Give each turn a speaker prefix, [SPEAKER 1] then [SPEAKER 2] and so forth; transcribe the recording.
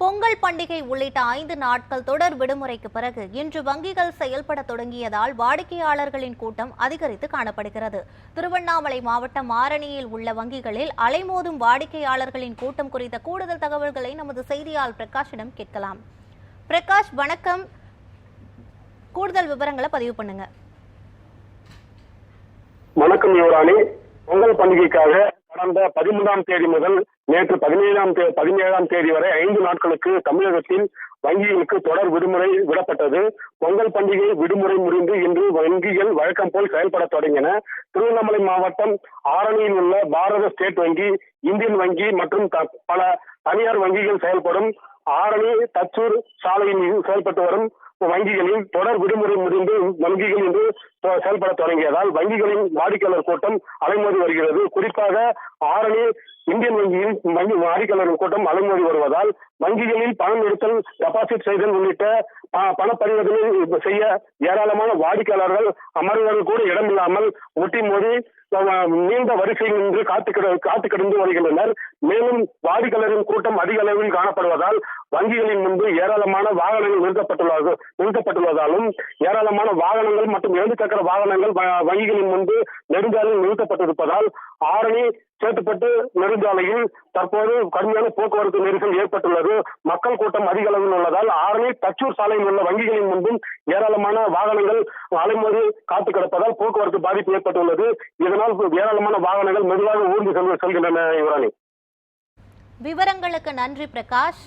[SPEAKER 1] பொங்கல் பண்டிகை உள்ளிட்ட ஐந்து நாட்கள் தொடர் விடுமுறைக்கு பிறகு இன்று வங்கிகள் செயல்பட தொடங்கியதால் வாடிக்கையாளர்களின் கூட்டம் அதிகரித்து காணப்படுகிறது. திருவண்ணாமலை மாவட்டம் ஆரணியில் உள்ள வங்கிகளில் அலைமோதும் வாடிக்கையாளர்களின் கூட்டம் குறித்த கூடுதல் தகவல்களை நமது செய்தியாளர் பிரகாஷிடம் கேட்கலாம். பிரகாஷ் வணக்கம். கூடுதல் விவரங்களை பதிவு பண்ணுங்க.
[SPEAKER 2] வணக்கம் யுவராணி. பொங்கல் பண்டிகைக்காக கடந்த பதிமூன்றாம் தேதி முதல் நேற்று பதினேழாம் தேதி பதினேழாம் தேதி வரை ஐந்து நாட்களுக்கு தமிழகத்தில் வங்கிகளுக்கு தொடர் விடுமுறை விடப்பட்டது. பொங்கல் பண்டிகை விடுமுறை முடிந்து இன்று வங்கிகள் வழக்கம் போல் செயல்பட தொடங்கின. திருவண்ணாமலை மாவட்டம் ஆரணியில் உள்ள பாரத ஸ்டேட் வங்கி இந்தியன் வங்கி மற்றும் பல தனியார் வங்கிகள் செயல்படும் ஆரணி தச்சூர் சாலையில் செயல்பட்டு வரும் வங்கிகளில் தொடர் விடுமுறை முடிந்து வங்கிகள் இன்று செயல்பட தொடங்கியதால் வங்கிகளின் வாடிக்கையாளர் கூட்டம் அலைமோதி வருகிறது. குறிப்பாக ஆரணி இந்தியன் வங்கி வாடிக்கையாளர் கூட்டம் அலைமோதி வருவதால் வங்கிகளில் பணம் எடுத்தல் டெபாசிட் செய்தல் உள்ளிட்ட பண பரிவர்த்தனை செய்ய ஏராளமான வாடிக்கையாளர்கள் அமர்வுகள் கூட இடமில்லாமல் ஒட்டி மோதி நீண்ட வரிசை நின்று காத்து காத்து கிடந்து வருகின்றனர். மேலும் வாடிக்கையாளரின் கூட்டம் அதிக அளவில் காணப்படுவதால் வங்கிகளின் முன்பு ஏராளமான வாகனங்கள் நிறுத்தப்பட்டுள்ளது நிறுத்தப்பட்டுள்ளதாலும் ஏராளமான வாகனங்கள் மற்றும் இரண்டு சக்கர வாகனங்கள் வங்கிகளின் முன்பு நெடுஞ்சாலையில் நிறுத்தப்பட்டிருப்பதால் ஆரணி சேத்துப்பட்டு நெடுஞ்சாலையில் தற்போது கடுமையான போக்குவரத்து நெரிசல் ஏற்பட்டுள்ளது. மக்கள் கூட்டம் அதிக அளவில் உள்ளதால் ஆரணி தச்சூர் சாலையில் உள்ள வங்கிகளின் முன்பும் ஏராளமான வாகனங்கள் அலைமோதி காத்து கிடப்பதால் போக்குவரத்து பாதிப்பு ஏற்பட்டுள்ளது. இதன் இதனால் ஏராளமான வாகனங்கள் மெதுவாக ஊர்ந்து செல்கின்றன யுவராணி.
[SPEAKER 1] விவரங்களுக்கு நன்றி பிரகாஷ்.